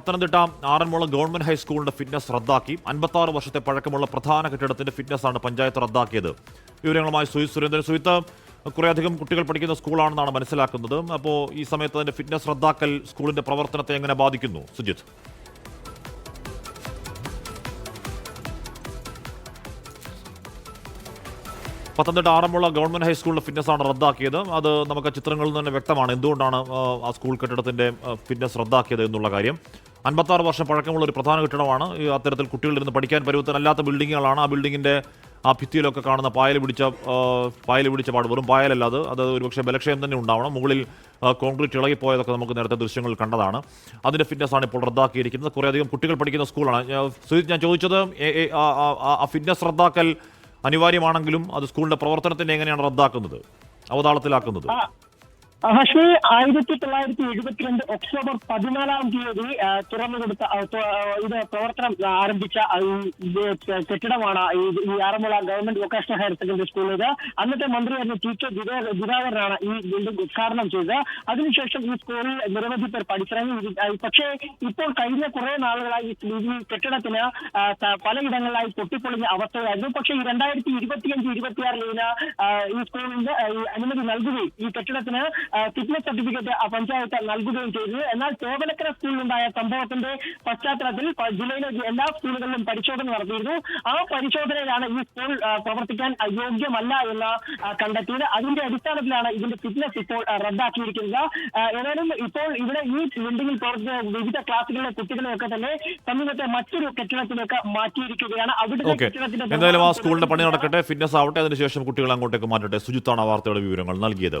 Pathanamthitta Aranmula government ഹൈസ്കൂളിന്റെ fitness റദ്ദാക്കി. അൻപത്തി വർഷത്തെ പഴക്കമുള്ള പ്രധാന കെട്ടിടത്തിന്റെ ഫിറ്റ്നസ് ആണ് പഞ്ചായത്ത് റദ്ദാക്കിയത്. വിവരങ്ങളുമായി സുഹിത് സുരേന്ദ്രൻ. സുഹിത്ത് കുറേയധികം കുട്ടികൾ പഠിക്കുന്ന സ്കൂളാണെന്നാണ് മനസ്സിലാക്കുന്നത്. അപ്പോൾ ഈ സമയത്ത് അതിന്റെ ഫിറ്റ്നസ് റദ്ദാക്കൽ സ്കൂളിന്റെ പ്രവർത്തനത്തെ എങ്ങനെ ബാധിക്കുന്നു? സുജിത് പത്തനംതിട്ട ആറന്മുള ഗവൺമെന്റ് ഹൈസ്കൂളിന്റെ ഫിറ്റ്നസ് ആണ് റദ്ദാക്കിയത്. അത് നമുക്ക് ചിത്രങ്ങളിൽ നിന്ന് തന്നെ വ്യക്തമാണ് എന്തുകൊണ്ടാണ് ആ സ്കൂൾ കെട്ടിടത്തിന്റെ ഫിറ്റ്നസ് റദ്ദാക്കിയത് എന്നുള്ള കാര്യം. അൻപത്താറ് വർഷം പഴക്കമുള്ള ഒരു പ്രധാന കെട്ടിടമാണ്. അത്തരത്തിൽ കുട്ടികളിരുന്ന് പഠിക്കാൻ പരുവത്തനല്ലാത്ത ബിൽഡിങ്ങുകളാണ്. ആ ബിൽഡിങ്ങിന്റെ ആ ഭിത്തിയിലൊക്കെ കാണുന്ന പായൽ പിടിച്ച പായൽ പിടിച്ച പാട് വെറും പായലല്ല അത് ഒരുപക്ഷെ ബലക്ഷയം തന്നെ ഉണ്ടാവണം. മുകളിൽ കോൺക്രീറ്റ് ഇളകിപ്പോയതൊക്കെ നമുക്ക് നേരത്തെ ദൃശ്യങ്ങൾ കണ്ടതാണ്. അതിന്റെ ഫിറ്റ്നസ് ആണ് ഇപ്പോൾ റദ്ദാക്കിയിരിക്കുന്നത്. കുറേയധികം കുട്ടികൾ പഠിക്കുന്ന സ്കൂളാണ്. സുജിത് ഞാൻ ചോദിച്ചത് ആ- ഫിറ്റ്നസ് റദ്ദാക്കൽ അനിവാര്യമാണെങ്കിലും അത് സ്കൂളിന്റെ പ്രവർത്തനത്തിനെ എങ്ങനെയാണ് റദ്ദാക്കുന്നത്? അവതാളത്തിലാക്കുന്നത്? ഹഷ്മി ആയിരത്തി തൊള്ളായിരത്തി എഴുപത്തിരണ്ട് ഒക്ടോബർ പതിനാലാം തീയതി തുറന്നു കൊടുത്ത ഇത് പ്രവർത്തനം ആരംഭിച്ച കെട്ടിടമാണ് ഈ Aranmula government vocational higher secondary school ഇത് അന്നത്തെ മന്ത്രിയായിരുന്ന ടി കെ ദിവാ- ദിവാകരനാണ് ഈ ബിൽഡിംഗ് ഉദ്ഘാടനം ചെയ്തത്. അതിനുശേഷം ഈ സ്കൂളിൽ നിരവധി പേർ പഠിച്ചിറങ്ങി പക്ഷേ ഇപ്പോൾ കഴിഞ്ഞ കുറെ നാളുകളായി ഈ കെട്ടിടത്തിന് പലയിടങ്ങളിലായി പൊട്ടിപ്പൊളിഞ്ഞ അവസ്ഥയായിരുന്നു. പക്ഷേ ഈ രണ്ടായിരത്തി ഇരുപത്തിയഞ്ച് ഇരുപത്തിയാറിൽ ഇതിന് ഈ സ്കൂളിന്റെ അനുമതി നൽകുകയും ഈ കെട്ടിടത്തിന് ഫിറ്റ്നസ് സർട്ടിഫിക്കറ്റ് ആ പഞ്ചായത്ത് നൽകുകയും ചെയ്തത് എന്നാൽ കോവലക്കര സ്കൂളിലുണ്ടായ സംഭവത്തിന്റെ പശ്ചാത്തലത്തിൽ ജില്ലയിലെ എല്ലാ സ്കൂളുകളിലും പരിശോധന നടത്തിയിരുന്നു. ആ പരിശോധനയിലാണ് ഈ സ്കൂൾ പ്രവർത്തിക്കാൻ യോഗ്യമല്ല എന്ന് കണ്ടെത്തിയത്. അതിന്റെ അടിസ്ഥാനത്തിലാണ് ഇതിന്റെ ഫിറ്റ്നസ് ഇപ്പോൾ റദ്ദാക്കിയിരിക്കുന്നത്. ഏതായാലും ഇപ്പോൾ ഇവിടെ ഈ ബിൽഡിംഗിൽ പ്രവർത്തിക്കുന്ന വിവിധ ക്ലാസ്സുകളിലെ കുട്ടികളെയൊക്കെ തന്നെ സമീപത്തെ മറ്റൊരു കെട്ടിടത്തിലേക്ക് മാറ്റിയിരിക്കുകയാണ്. അവിടുത്തെ കെട്ടിടത്തിന്റെ എന്തായാലും ആ സ്കൂളിന്റെ പണി നടക്കട്ടെ. ഫിറ്റ്നസ് ആവട്ടെ. അതിനുശേഷം കുട്ടികളെ അങ്ങോട്ടേക്ക് മാറ്റട്ടെ. സുജിത്താണ് വാർത്തയുടെ വിവരങ്ങൾ നൽകിയത്.